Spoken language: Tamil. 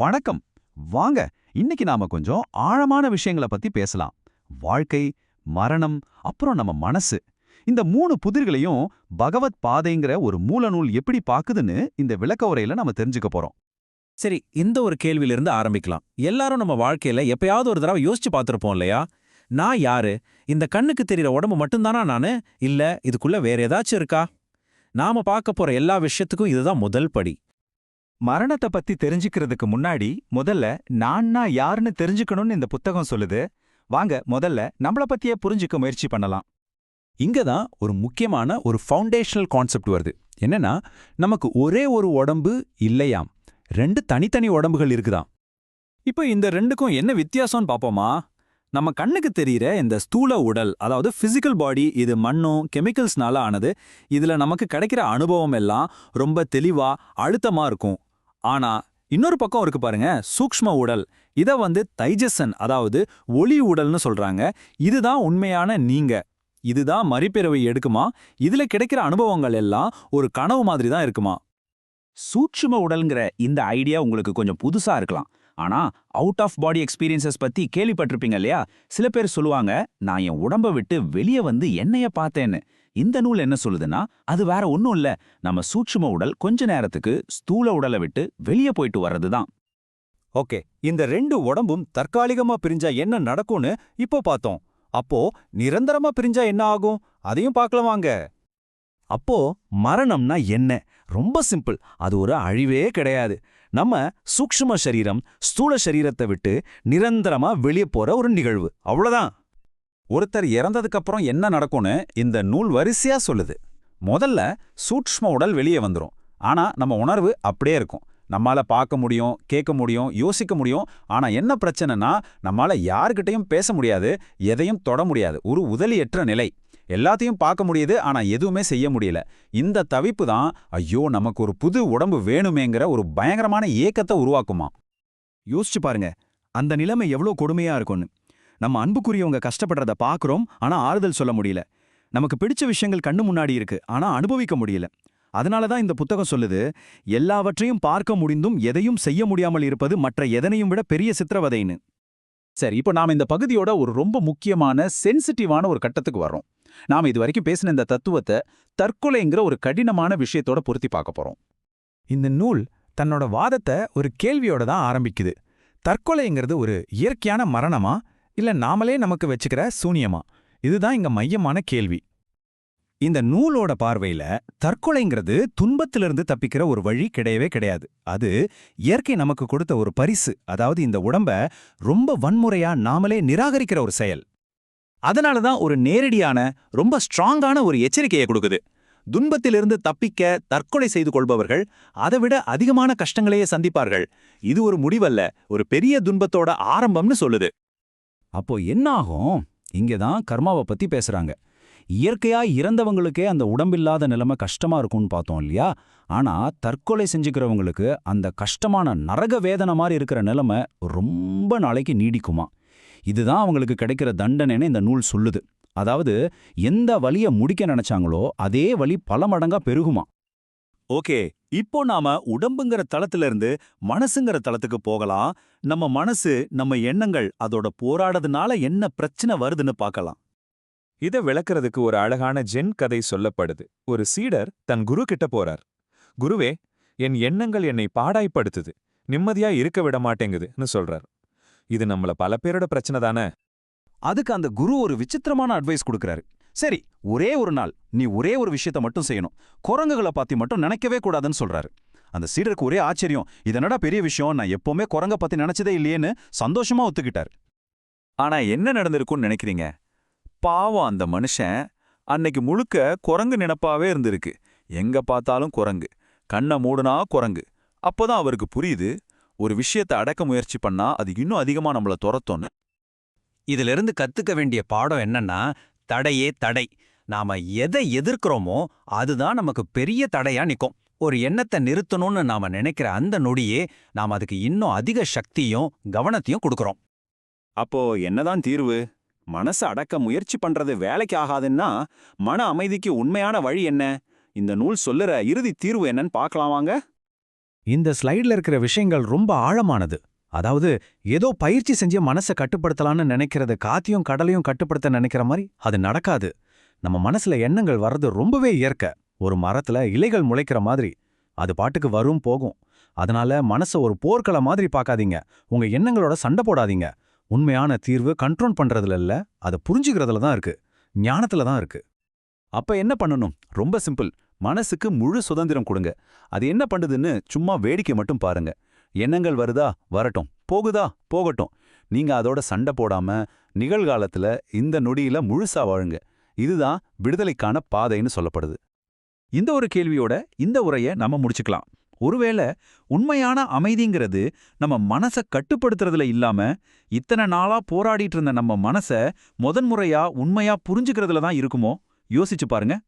வணக்கம். வாங்க இன்னைக்கு நாம கொஞ்சம் ஆழமான விஷயங்களை பத்தி பேசலாம். வாழ்க்கை மரணம் அப்புறம் நம்ம மனசு. இந்த மூணு புதிர்களையும் பகவத் பாதைங்கிற ஒரு மூலநூல் எப்படி பாக்குதுன்னு இந்த விளக்க உரையில நம்ம தெரிஞ்சுக்க போறோம். சரி இந்த ஒரு கேள்வியிலிருந்து ஆரம்பிக்கலாம். எல்லாரும் நம்ம வாழ்க்கையில எப்பயாவது ஒரு தடவை யோசிச்சு பார்த்துருப்போம் இல்லையா? நான் யாரு? இந்த கண்ணுக்கு தெரியற உடம்பு மட்டும்தானா நானு? இல்ல இதுக்குள்ள வேற ஏதாச்சும் இருக்கா? நாம பார்க்க போற எல்லா விஷயத்துக்கும் இதுதான் முதல் படி. மரணத்தை பத்தி தெரிஞ்சுக்கிறதுக்கு முன்னாடி முதல்ல நான்னா யாருன்னு தெரிஞ்சுக்கணும்னு இந்த புத்தகம் சொல்லுது. வாங்க முதல்ல நம்மள பத்தியே புரிஞ்சுக்க முயற்சி பண்ணலாம். இங்க தான் ஒரு முக்கியமான ஒரு ஃபவுண்டேஷனல் கான்செப்ட் வருது. என்னன்னா நமக்கு ஒரே ஒரு உடம்பு இல்லையாம். ரெண்டு தனித்தனி உடம்புகள் இருக்குதாம். இப்போ இந்த ரெண்டுக்கும் என்ன வித்தியாசம்னு பாப்போமா நம்ம கண்ணுக்கு தெரியற இந்த ஸ்தூல உடல் அதாவது ஃபிசிக்கல் பாடி இது மண்ணும் கெமிக்கல்ஸ்னால ஆனது இதுல நமக்கு கிடைக்கிற அனுபவம் எல்லாம் ரொம்ப தெளிவா அழுத்தமா இருக்கும். ஆனா இன்னொரு பக்கம் இருக்கு பாருங்க சூக்ஷ்ம உடல். இத வந்து தைஜசன் அதாவது ஒளி உடல்னு சொல்றாங்க. இதுதான் உண்மையான நீங்க. இதுதான் மறுபிறவை எடுக்குமா? இதுல கிடைக்கிற அனுபவங்கள் எல்லாம் ஒரு கனவு மாதிரி தான் இருக்குமா? சூட்சும உடல்ங்கிற இந்த ஐடியா உங்களுக்கு கொஞ்சம் புதுசா இருக்கலாம். ஆனா அவுட் ஆஃப் பாடி எக்ஸ்பீரியன்சஸ் பத்தி கேள்விப்பட்டிருப்பீங்க இல்லையா? சில பேர் சொல்லுவாங்க நான் என் உடம்ப விட்டு வெளியே வந்து என்னைய பார்த்தேன்னு. இந்த நூல் என்ன சொல்லுதுன்னா அது வேற ஒன்றும் இல்ல. நம்ம சூட்சும உடல் கொஞ்ச நேரத்துக்கு ஸ்தூல உடலை விட்டு வெளியே போயிட்டு வர்றது தான் ஓகே இந்த ரெண்டு உடம்பும் தற்காலிகமா பிரிஞ்சா என்ன நடக்கும்னு இப்போ பார்த்தோம். அப்போ நிரந்தரமா பிரிஞ்சா என்ன ஆகும்? அதையும் பார்க்கலாமாங்க அப்போ மரணம்னா என்ன? ரொம்ப சிம்பிள் அது ஒரு அழிவே கிடையாது. நம்ம சூக்ஷ்ம சரீரம் ஸ்தூல சரீரத்தை விட்டு நிரந்தரமா வெளியே போற ஒரு நிகழ்வு. அவ்வளோதான் ஒருத்தர் இறந்ததுக்கப்புறம் என்ன நடக்கும்னு இந்த நூல் வரிசையா சொல்லுது. முதல்ல சூட்ச்ம உடல் வெளியே வந்துரும். ஆனா நம்ம உணர்வு அப்படியே இருக்கும். நம்மால பார்க்க முடியும் கேட்க முடியும் யோசிக்க முடியும். ஆனா என்ன பிரச்சனைனா நம்மால யாருக்கிட்டையும் பேச முடியாது எதையும் தொட முடியாது. ஒரு உதலியற்ற நிலை. எல்லாத்தையும் பார்க்க முடியுது ஆனா எதுவுமே செய்ய முடியல. இந்த தவிப்பு தான் ஐயோ நமக்கு ஒரு புது உடம்பு வேணுமேங்கிற ஒரு பயங்கரமான ஏக்கத்தை உருவாக்குமா யோசிச்சு பாருங்க அந்த நிலைமை எவ்வளோ கொடுமையா இருக்கும்னு. நம்ம அன்புக்குரியவங்க கஷ்டப்படுறத பார்க்குறோம் ஆனா ஆறுதல் சொல்ல முடியல. நமக்கு பிடிச்ச விஷயங்கள் கண்ணு முன்னாடி இருக்கு ஆனா அனுபவிக்க முடியல. அதனால தான் இந்த புத்தகம் சொல்லுது எல்லாவற்றையும் பார்க்க முடிந்தும் எதையும் செய்ய முடியாமல் இருப்பது மற்ற எதனையும் விட பெரிய சித்திரவதைன்னு. சரி இப்போ நாம இந்த பகுதியோட ஒரு ரொம்ப முக்கியமான சென்சிட்டிவான ஒரு கட்டத்துக்கு வர்றோம். நாம இது வரைக்கும் பேசின இந்த தத்துவத்தை தற்கொலைங்கிற ஒரு கடினமான விஷயத்தோட பொருத்தி பார்க்க போறோம். இந்த நூல் தன்னோட வாதத்தை ஒரு கேள்வியோட தான் ஆரம்பிக்குது. தற்கொலைங்கிறது ஒரு இயற்கையான மரணமா? இல்ல நாமளே நமக்கு வச்சுக்கிற சூனியமா? இதுதான் இங்க மையமான கேள்வி. இந்த நூலோட பார்வையில தற்கொலைங்கிறது துன்பத்திலிருந்து தப்பிக்கிற ஒரு வழி கிடையவே கிடையாது. அது இயற்கை நமக்கு கொடுத்த ஒரு பரிசு. அதாவது இந்த உடம்ப ரொம்ப வன்முறையா நாமளே நிராகரிக்கிற ஒரு செயல். அதனால தான் ஒரு நேரடியான ரொம்ப ஸ்ட்ராங்கான ஒரு எச்சரிக்கையை கொடுக்குது. துன்பத்திலிருந்து தப்பிக்க தற்கொலை செய்து கொள்பவர்கள் அதைவிட அதிகமான கஷ்டங்களையே சந்திப்பார்கள். இது ஒரு முடிவல்ல ஒரு பெரிய துன்பத்தோட ஆரம்பம்னு சொல்லுது. அப்போ என்ன ஆகும் இங்கே தான் கர்மாவை பத்தி பேசுறாங்க. இயற்கையா இறந்தவங்களுக்கே அந்த உடம்பில்லாத நிலைமை கஷ்டமா இருக்கும்னு பார்த்தோம் இல்லையா? ஆனா தற்கொலை செஞ்சுக்கிறவங்களுக்கு அந்த கஷ்டமான நரக வேதனை மாதிரி இருக்கிற நிலைமை ரொம்ப நாளைக்கு நீடிக்குமா? இதுதான் அவங்களுக்கு கிடைக்கிற தண்டனைன்னு இந்த நூல் சொல்லுது. அதாவது எந்த வழியை முடிக்க நினைச்சாங்களோ அதே வழி பல மடங்கா பெருகுமா? ஓகே இப்போ நாம உடம்புங்கிற தளத்துல இருந்து மனசுங்கிற தளத்துக்கு போகலாம். நம்ம மனசு நம்ம எண்ணங்கள் அதோட போராடுறதுனால என்ன பிரச்சனை வருதுன்னு பார்க்கலாம். இத விளக்குறதுக்கு ஒரு அழகான ஜென் கதை சொல்லப்படுது. ஒரு சீடர் தன் குரு கிட்ட போறார். குருவே என் எண்ணங்கள் என்னை பாடாய்ப்படுத்துது. நிம்மதியா இருக்க விட மாட்டேங்குதுன்னு சொல்றார். இது நம்மள பல பேரோட பிரச்சனை தானே? அதுக்கு அந்த குரு ஒரு விசித்திரமான அட்வைஸ் கொடுக்கறாரு. சரி ஒரே ஒரு நாள் நீ ஒரே ஒரு விஷயத்த மட்டும் செய்யணும். குரங்குகளை பத்தி மட்டும் நினைக்கவே கூடாதுன்னு சொல்றாரு. அந்த சீடருக்கு ஒரே ஆச்சரியம் இதனடா பெரிய விஷயம்? நான் எப்பவுமே குரங்க பத்தி நினைச்சதே இல்லையேன்னு சந்தோஷமா ஒத்துக்கிட்டார். ஆனா என்ன நடந்திருக்கும்னு நினைக்கிறீங்க? பாவம் அந்த மனுஷன் அன்னைக்கு முழுக்க குரங்கு நினப்பாவே இருந்திருக்கு. எங்க பார்த்தாலும் குரங்கு கண்ணை மூடுனா குரங்கு. அப்போதான் அவருக்கு புரியுது ஒரு விஷயத்தை அடக்க முயற்சி பண்ணா அது இன்னும் அதிகமா நம்மள துரத்தோன்னு இதிலிருந்து கத்துக்க வேண்டிய பாடம் என்னன்னா தடையே தடை. நாம எதை எதிர்க்கிறோமோ அதுதான் நமக்கு பெரிய தடையா நிக்கும். ஒரு எண்ணத்தை நிறுத்தணும்னு நாம நினைக்கிற அந்த நொடியே நாம் அதுக்கு இன்னும் அதிக சக்தியும் கவனத்தையும் கொடுக்கறோம். அப்போ என்னதான் தீர்வு? மனசை அடக்க முயற்சி பண்றது வேலைக்கு ஆகாதுன்னா மன அமைதிக்கு உண்மையான வழி என்ன? இந்த நூல் சொல்லுற இறுதி தீர்வு என்னன்னு பார்க்கலாம் வாங்க இந்த ஸ்லைட்ல இருக்கிற விஷயங்கள் ரொம்ப ஆழமானது. அதாவது ஏதோ பயிற்சி செஞ்சு மனசை கட்டுப்படுத்தலாம்னு நினைக்கிறது காத்தையும் கடலையும் கட்டுப்படுத்த நினைக்கிற மாதிரி அது நடக்காது. நம்ம மனசுல எண்ணங்கள் வர்றது ரொம்பவே இயற்கை. ஒரு மரத்துல இலைகள் முளைக்கிற மாதிரி அது பாட்டுக்கு வரும் போகும். அதனால மனசை ஒரு போர்க்கள மாதிரி பார்க்காதீங்க. உங்க எண்ணங்களோட சண்டை போடாதீங்க. உண்மையான தீர்வு கண்ட்ரோல் பண்றதுல இல்ல அதை புரிஞ்சுக்கிறதுல தான் இருக்கு. ஞானத்துல தான் இருக்கு. அப்ப என்ன பண்ணணும்? ரொம்ப சிம்பிள் மனசுக்கு முழு சுதந்திரம் கொடுங்க. அது என்ன பண்ணுதுன்னு சும்மா வேடிக்கை மட்டும் பாருங்க. எண்ணங்கள் வருதா? வரட்டும். போகுதா? போகட்டும். நீங்க அதோட சண்டை போடாம நிகழ்காலத்துல இந்த நொடியில முழுசா வாழுங்க. இதுதான் விடுதலைக்கான பாதைன்னு சொல்லப்படுது. இந்த ஒரு கேள்வியோட இந்த உரைய நம்ம முடிச்சுக்கலாம். ஒருவேளை உண்மையான அமைதிங்கிறது நம்ம மனச கட்டுப்படுத்துறதுல இல்லாம இத்தனை நாளா போராடிட்டு இருந்த நம்ம மனச முதன்முறையா உண்மையா புரிஞ்சுக்கிறதுல தான் இருக்குமோ? யோசிச்சு பாருங்க.